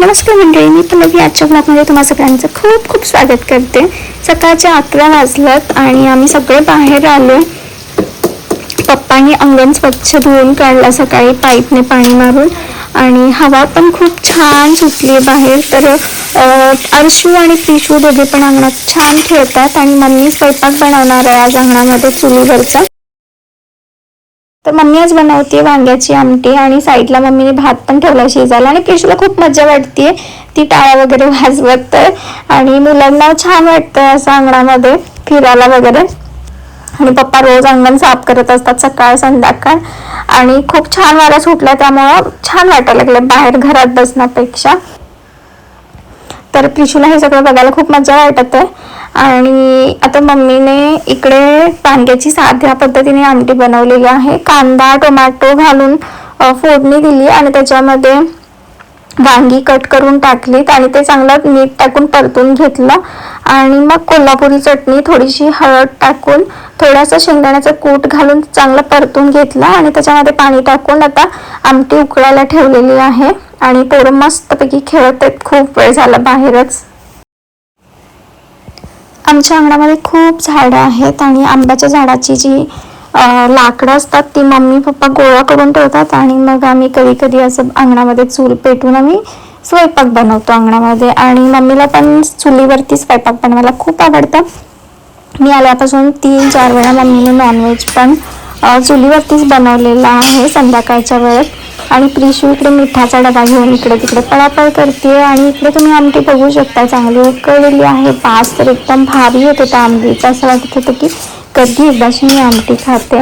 नमस्कार मंडळी मी पल्लवी आजच्या ब्लॉगमध्ये तुम्हा सगळ्यांचं खूप खूप स्वागत करते. सकाळच्या अकरा वाजल्यात आणि आम्ही सगळे बाहेर आलो. पप्पांनी अंगण स्वच्छ धुवून काढला सकाळी पाईपने पाणी मारून. आणि हवा पण खूप छान सुटली आहे बाहेर. तर अर्शू आणि पिशू दोघे पण अंगणात छान खेळतात आणि मम्मी स्वयंपाक बनवणार आहे आज अंगणामध्ये चुलीवरचा. तर मम्मी आज बनवते वांग्याची आमटी आणि साईडला मम्मीने भात पण ठेवला शिजायला. आणि केशूला खूप मजा वाटते ती टाळ्या वगैरे वाजवत तर. आणि मुलांना छान वाटतं असं अंगणामध्ये फिरायला वगैरे. आणि पप्पा रोज अंगण साफ करत असतात सकाळ संध्याकाळ. आणि खूप छान वारा सुटला त्यामुळं छान वाटायला लागलं बाहेर घरात बसण्यापेक्षा. तर पिशूला हे सगळं बघायला खूप मजा वाटत. आहे आणि आता मम्मीने इकडे वांग्याची साध्या पद्धतीने आमटी बनवलेली आहे. कांदा टोमॅटो घालून फोडणी दिली आणि त्याच्यामध्ये वांगी कट करून टाकलीत आणि ते चांगलं मीठ टाकून परतून घेतलं. आणि मग कोल्हापुरी चटणी थोडीशी हळद टाकून थोडासा शेंगदाण्याचं कूट घालून चांगलं परतून घेतलं आणि त्याच्यामध्ये पाणी टाकून आता आमटी उकळायला ठेवलेली आहे. आणि पोरं मस्तपैकी खेळत आहेत खूप वेळ झाला बाहेरच. आमच्या अंगणामध्ये खूप झाडं आहेत आणि आंब्याच्या झाडाची जी लाकडं असतात ती मम्मी पप्पा गोळा करून ठेवतात आणि मग आम्ही कधी कधी असं अंगणामध्ये चूल पेटून आम्ही स्वयंपाक बनवतो अंगणामध्ये. आणि मम्मीला पण चुलीवरती स्वयंपाक बनवायला खूप आवडतं. मी आल्यापासून तीन चार वेळा मम्मीने नॉनव्हेज पण चुलीवरतीच बनवलेला आहे संध्याकाळच्या वेळेत. आणि प्रिशू इकडे मिठाचा डबा घेऊन इकडे तिकडे पळापळ करते आणि इकडे तुम्ही आमटी बघू शकता चांगली उकळलेली आहे. पाच तर एकदम भारी येत होता आमटीचं. असं वाटत होतं की कधी एकदाशी मी आमटी खाते.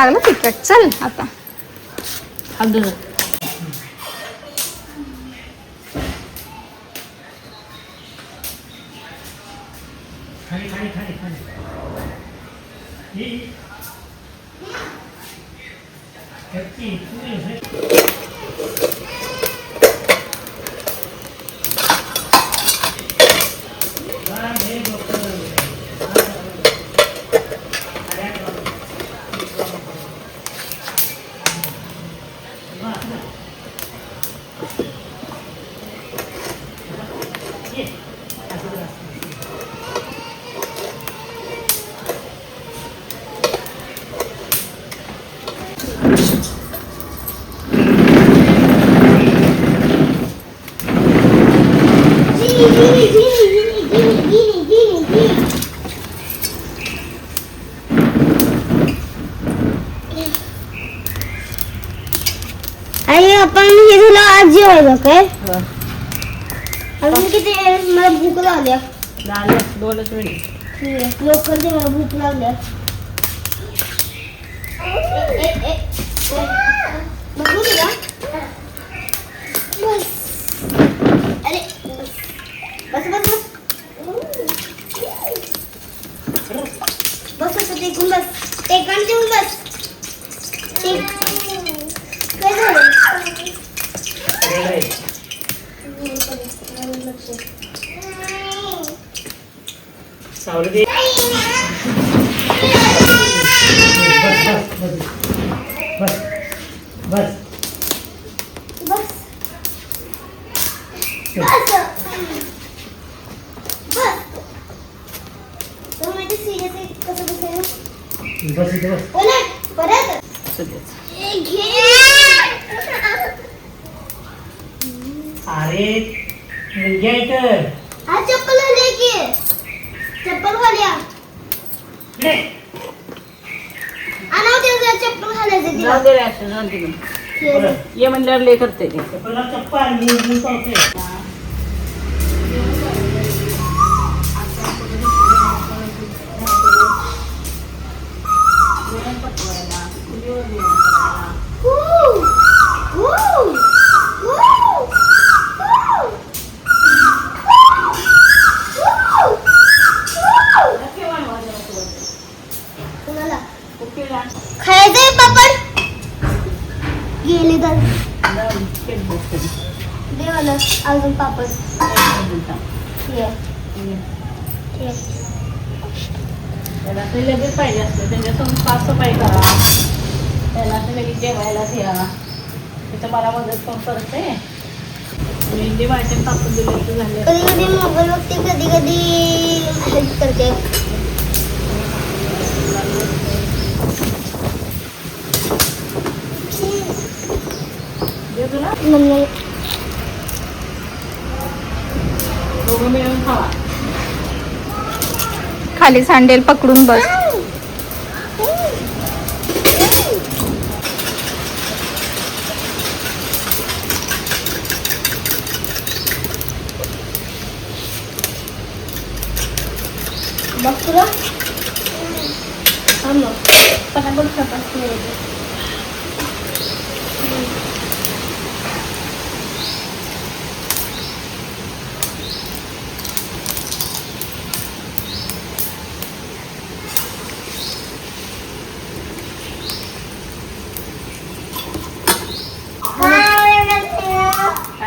चांगलं तिखट. चल आता. अगं आणि आपण हे झालं आज जेवायला काय अजून किती? मला भूक लागल्या झालं दोनच मिनिट. लवकर दे मला भूक लागल्या ए, ए, ए, ए. बघू तुला बस अरे बस बस बस बस असं टेकून बस टेकन ठेवून बस टेक काय झालं सावली बस बस बस. बस. घे. अरे मुलग्या इथं हा चप्पल आले की चप्पल वाल्या इकडे. त्याचं चप्पल घालायचं तिला जाऊ दे रे असं, जाऊ दे मग. खेळ. ये म्हणल्यावर लय करते ते चप्पल मी मी पावते देवाला अजून पापड. त्याला ते लगेच पाहिजे असतं. त्याच्यातून साफसफाई करा. त्याला ते लगेच जेवायला ठेवा तिथं मला मदत पण करते. मेहंदी दिलं तर झाले कधी कधी मोबाईल बघते कधी कधी हेल्प करते. दे तुला? मम्मी. खाली सांडेल पकडून बस. बघ तुला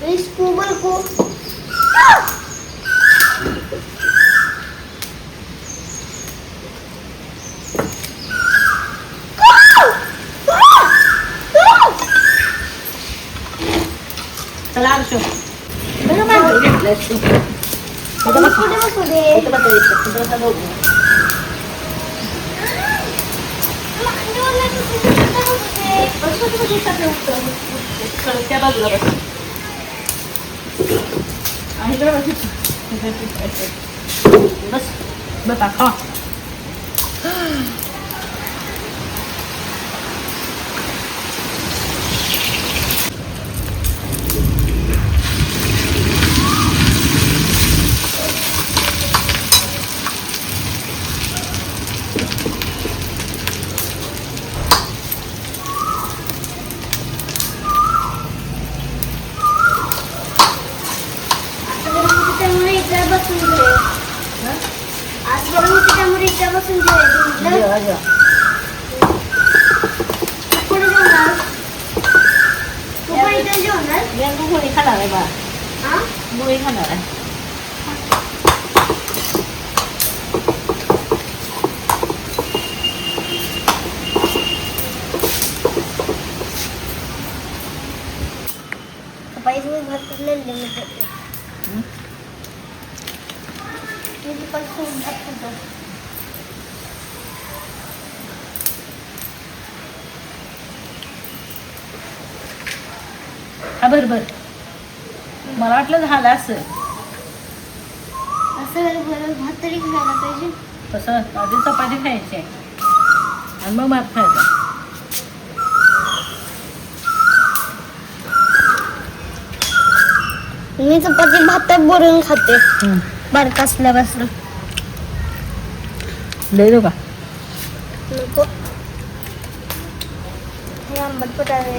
Risco barco. चला आरशो बरं मागं घेतलंयस तू इथं त्या बाजूला बस हा, बस इथं. बस खा त्यामुळे इकडे बसून घे जेवा जेवा कुठे जेवणार तू पण इथे जेवणार मी तू गोळी खाणार आहे बा हा गोळी खाणार आहे सकाळी तुम्ही भात खाल्लेले मी खाते हं? मी दुपारी खूप भात खातो हा बर बर. मला वाटलं झालं असं. असं बरं भात तरी खायला पाहिजे. तसं आधी चपाती खायची. आहे आणि मग भात खायचा. मी चपाती भातात बोलून खाते. बारका असल्यापासून. लय दो का नको. हे आंबट पटावे